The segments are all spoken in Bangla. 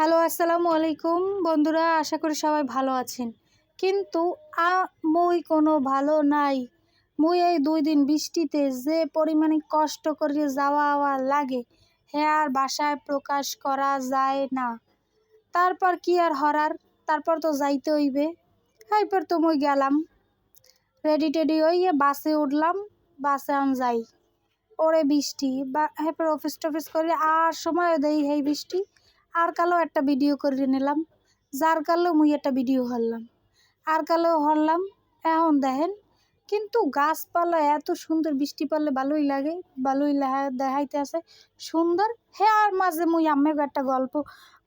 হ্যালো, আসসালামু আলাইকুম। বন্ধুরা, আশা করি সবাই ভালো আছেন। কিন্তু আ, মুই কোনো ভালো নাই। মুই এই দুই দিন বৃষ্টিতে যে পরিমাণে কষ্ট করে যাওয়া আওয়া লাগে, হে আর বাসায় প্রকাশ করা যায় না। তারপর কি আর হরার? তারপর তো যাইতে হইবে। এরপর তো মুই গেলাম। রেডি টেডি হইয়ে বাসে উঠলাম, বাসে আন যাই। ওরে বৃষ্টি, বা এরপর অফিস টফিস করে আর সময় দেই এই বৃষ্টি। আর কালো একটা ভিডিও করে নিলাম। যার কালো মুই একটা ভিডিও হরলাম। আর কালো হরলাম, এখন দেখেন, কিন্তু গাছপালা এত সুন্দর, বৃষ্টি পড়লে ভালোই লাগে, ভালোই দেখাইতে আছে। সুন্দর, হে আর মাঝে মুই আমি একটা গল্প,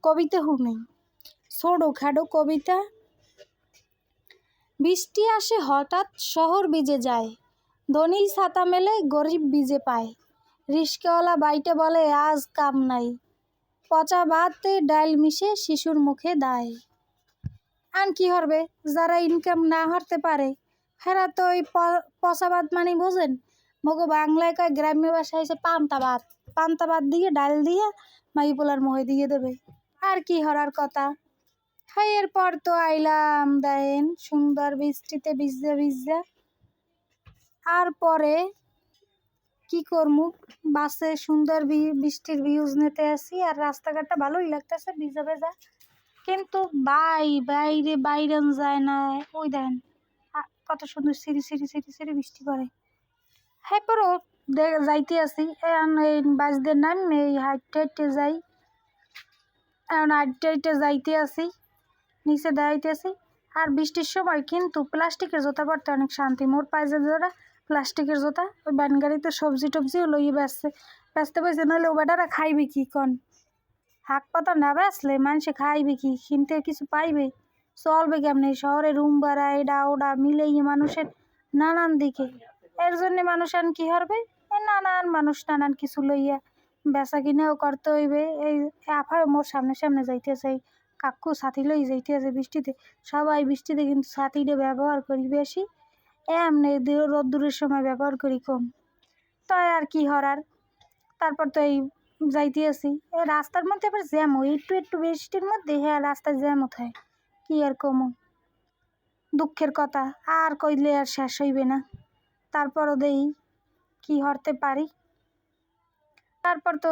কবিতা শুনি। ছোটো খাটো কবিতা। বৃষ্টি আসে হঠাৎ শহর ভিজে যায়, ধনী ছাতা মেলে গরিব ভিজে পায়। রিস্কাওয়ালা বাইটে বলে, আজ কাম নাই। পচা ভাতে ডাল মিশে শিশুর মুখে দেয়। আন কি হবে যারা ইনকাম না হতে পারে, হেরা তো ওই পচা ভাত মানে বোঝেন? মগো বাংলায় কয় গ্রাম্য ভাষায় হচ্ছে পান্তা ভাত। পান্তা ভাত দিয়ে ডাল দিয়ে মাই পোলার মুখে দিয়ে দেবে। আর কি হরার কথা? হাই এরপর তো আইলাম দেন সুন্দর বৃষ্টিতে ভিজতে ভিজতে। আর পরে কি করমু? বাসে সুন্দর বৃষ্টির ভিউজ নিতে আসি আর রাস্তাঘাটটা ভালোই লাগতেছে, ভিজা ভেজা। কিন্তু বাই, বাইরে বাইরান যায় না। ওই দেন কত সুন্দর সিঁড়ি সিঁড়ি সিঁড়ি সিঁড়ি বৃষ্টি পড়ে হ্যাঁ যাইতে আসি। এই বাসদের নাম, এই হাইটে হাইটে যাই। এখন হাইটে হাইটে যাইতে আসি, নিচে দাঁড়াইতে আসি। আর বৃষ্টির সময় কিন্তু প্লাস্টিকের জুতা পরতে অনেক শান্তি। মোর পায়ে যে প্লাস্টিকের জোতা, ওই ব্যান গাড়িতে সবজি টবজিও লইয়ে বেসছে বেচতে বসে নইলে ও বেটারা খাইবে কি কন? হাক পাতা না বেচলে মানুষে খাইবে কি? কিনতে কিছু পাইবে? চলবে কেমনি? শহরে রুম ভাড়া এটা ওটা মিলেই মানুষের নানান দিকে। এর জন্য মানুষ আন কি হবে এ নানান মানুষ নানান কিছু লইয়া বেচা কিনেও করতে হইবে। এই আফায় মোর সামনে সামনে যাইতেছে, এই কাকু ছাতি লই যাইতেছে বৃষ্টিতে। সবাই বৃষ্টিতে কিন্তু ছাতিটা ব্যবহার করি বেশি। এমনি রোদ্দুরের সময় ব্যবহার করি কম। তাই আর কি হরার? তারপর তো এই যাইতে আসি রাস্তার মধ্যে আবার জ্যামও একটু একটু বৃষ্টির মধ্যে হ্যাঁ রাস্তায় জ্যাম হয় কি আর কমো? দুঃখের কথা, আর কইলে আর শেষ হইবে না। তারপরও দেই, কি হরতে পারি? তারপর তো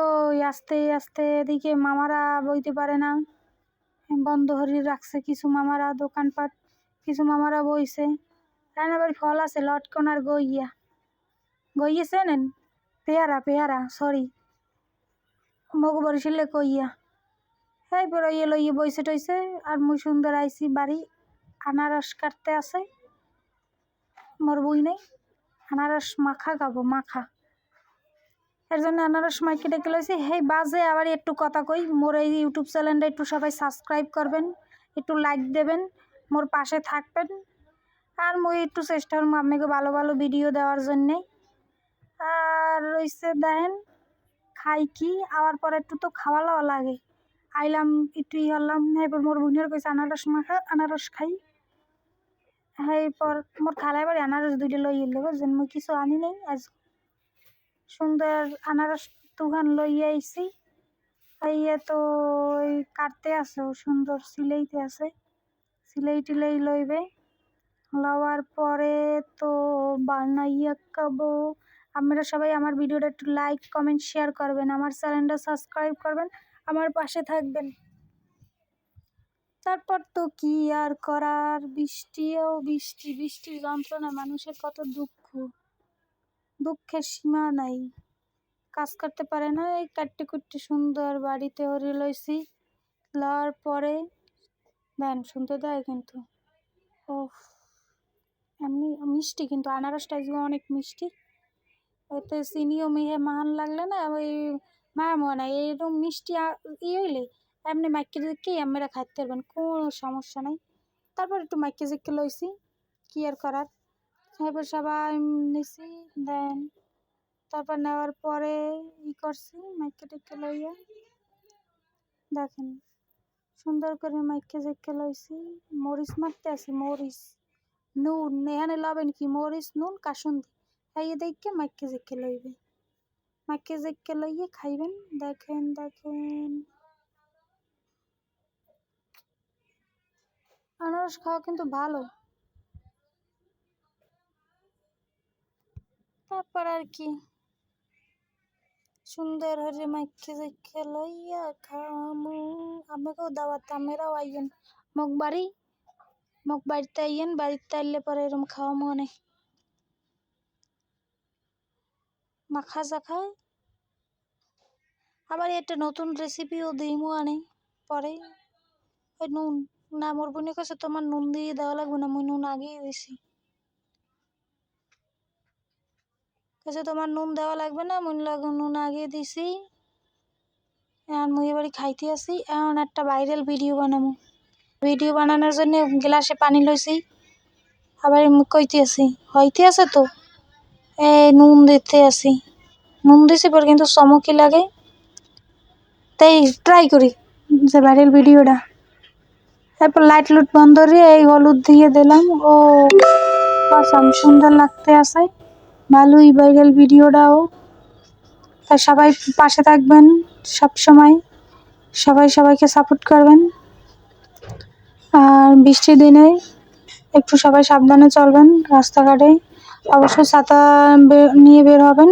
আস্তে আস্তে এদিকে মামারা বইতে পারে না। বন্ধ হরি রাখছে কিছু মামারা দোকানপাট, কিছু মামারা বইছে। রান্নাবাড়ি ফল আছে, লটকন আর গইয়া। গইয়া চেনেন পেয়ারা পেয়ারা সরি মগ বরিশালে কইয়া। এই পরে ইয়ে লইয়ে বইছে টইছে, আর মুই সুন্দর আইছি বাড়ি। আনারস কাটতে আছে। মোর বই নেই। আনারস মাখা খাব, মাখা। এর জন্য আনারস মাইকে ডেকে লইছি। হেই, বাজে আবার একটু কথা কই। মোর এই ইউটিউব চ্যানেলটা একটু সবাই সাবস্ক্রাইব করবেন, একটু লাইক দেবেন, মোর পাশে থাকবেন। আর মুই একটু চেষ্টা করব আপনাকে ভালো ভালো ভিডিও দেওয়ার জন্যে। আর রইছে দেখেন, খাই কি, আবার পরে একটু তো খাওয়া লওয়া লাগে। আইলাম, একটু ই হলাম, এরপর মোর বোনের কইছে, আনারস মাখা আনারস খাই। এরপর মোর খালাই বাড়ি আনারস দুইটা লই এলে বুঝছেন? মুই কিছু আনি নাই, আজ সুন্দর আনারস তুহান লই আইছি। আইয়ে তো ওই কাটতে আছে, সুন্দর সিলাইতে আছে। সিলাই টিলাই লইবে। লওয়ার পরে তো বানাইয়া খাব। আপনারা সবাই আমার ভিডিওটা একটু লাইক কমেন্ট শেয়ার করবেন। আমার চ্যানেলটা সাবস্ক্রাইব করবেন। আমার পাশে থাকবেন। তারপর তো কি আর করার? বৃষ্টিও বৃষ্টি, বৃষ্টির যন্ত্রণা। মানুষের কত দুঃখ। দুঃখের সীমা নাই। কাজ করতে পারে না এই কাটতে কুটতে সুন্দর বাড়িতে হরে লইছি লওয়ার পরে, দেন, শুনতে দেয় কিন্তু। ও এমনি মিষ্টি কিন্তু আনারসটা অনেক মিষ্টি। এতে চিনিও মিহে মাহান লাগলে না ওই মায়া মনে নাই এরকম মিষ্টি আ- ই হইলে এমনি মাইকে দেখে আমরা খাইতে পারবেন, কোনো সমস্যা নাই। তারপর একটু মাইকে জেকে লইছি, কি আর করার? তারপর সবাই নিছি, দেন তারপর নেওয়ার পরে ই করছি, মাইকে টেকে লইয়া। দেখেন, সুন্দর করে মাইকে জেকে লইছি, মরিচ মারতে আছি, মরিচ। নুন এখানে লবেন কি মরিচ নুন কাসুন্দি খাইয়ে দেখে মাইকে জেকে লইবে মাইকে জেকে লইয়ে খাইবেন দেখেন দেখেন আনারস খাওয়া কিন্তু ভালো তারপর আর কি সুন্দর হরে মাইকে জাইকে লইয়া খামু আমাকেও দাওয়াত আমেরাও আইয়েন মোক বাড়ি মোক বাড়িতে আইয়েন বাড়িতে আইলে পরে এরম খাওয়ামো অনেক মাখা চাখা। আবার একটা নতুন রেসিপিও দিইমু আনে, পরে। ওই নুন, না, মোর বোনের কাছে তোমার নুন দিয়ে দেওয়া লাগবে না, মুই নুন আগেই দিছি। কাছে তোমার নুন দেওয়া লাগবে না, মুই লাগ নুন আগে দিছি। এখন মুই এবারে খাইতে আসি, এখন একটা ভাইরাল ভিডিও বানাবো ভিডিও বানানোর জন্য গ্লাসে পানি লইছি আবার কইতে আসি হইতে আছে তো? এ, নুন দিতে আসি নুন দিছি পর কিন্তু চমকি লাগে। তাই ট্রাই করি যে ভাইরাল ভিডিওটা। তারপর লাইট লুট বন্ধ দিয়ে এই হলুদ দিয়ে দিলাম। ও আসাম সুন্দর লাগতে আছে। ভালোই ভাইরাল ভিডিওটাও। তা সবাই পাশে থাকবেন সব সময় সবাই সবাইকে সাপোর্ট করবেন। আর বৃষ্টির দিনে একটু সবাই সাবধানে চলবেন রাস্তাঘাটে। অবশ্যই ছাতা নিয়ে বের হবেন।